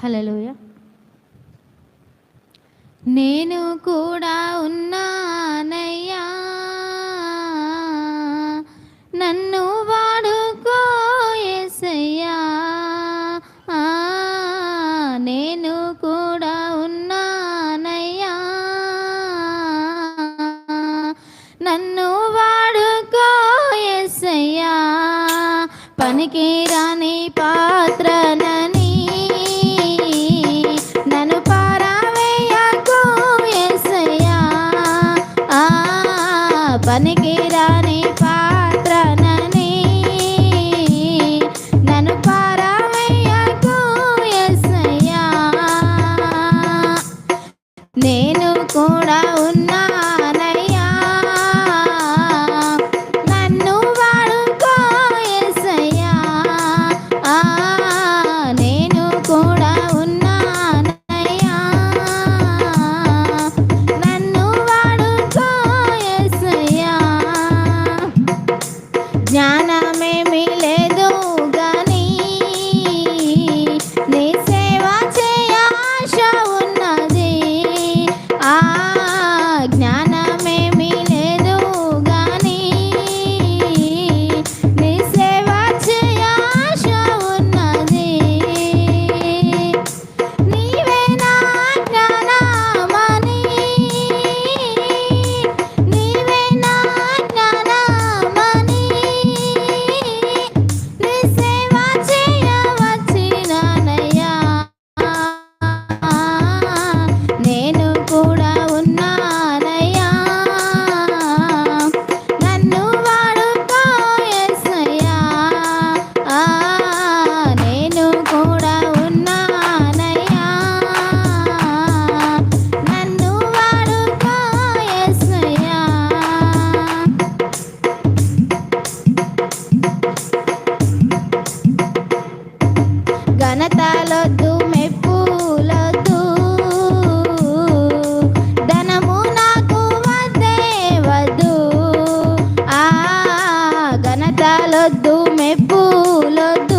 హలోయ నేను కూడా ఉన్నానే పనికి రాని పాత్రనని నన్ను పారావేయకు ఎసయ్యా పనికి రాని పాత్రనని నన్ను పారావేయకు ఎసయ్యా నేను కూడా ఉన్న పూలతో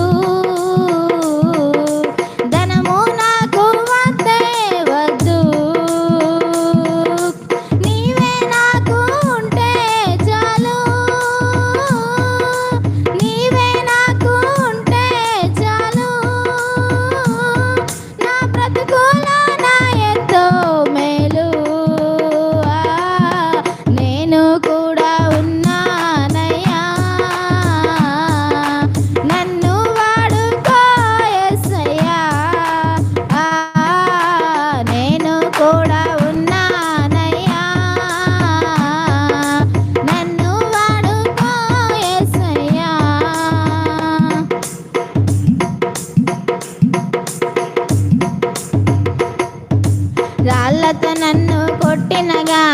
哎呀。